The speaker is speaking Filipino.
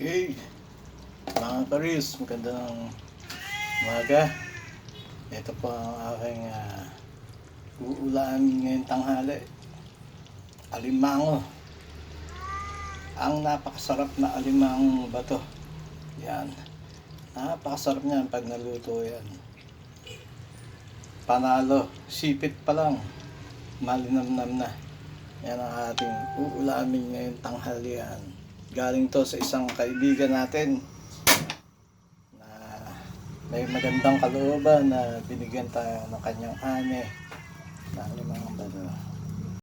Okay. Mga karis, magandang umaga. Ito po ang aking uh, uulamin ngayong tanghali. Alimango. Ang napakasarap na alimango ba to? Yan. Napakasarap niyan pag naluto yan. Panalo. Sipit pa lang. Malinamnam na. Yan ang ating uulamin ngayong tanghalian. Galing to sa isang kaibigan natin na may magandang kalooban na binigyan tayo ng kanyang ane na limang ano.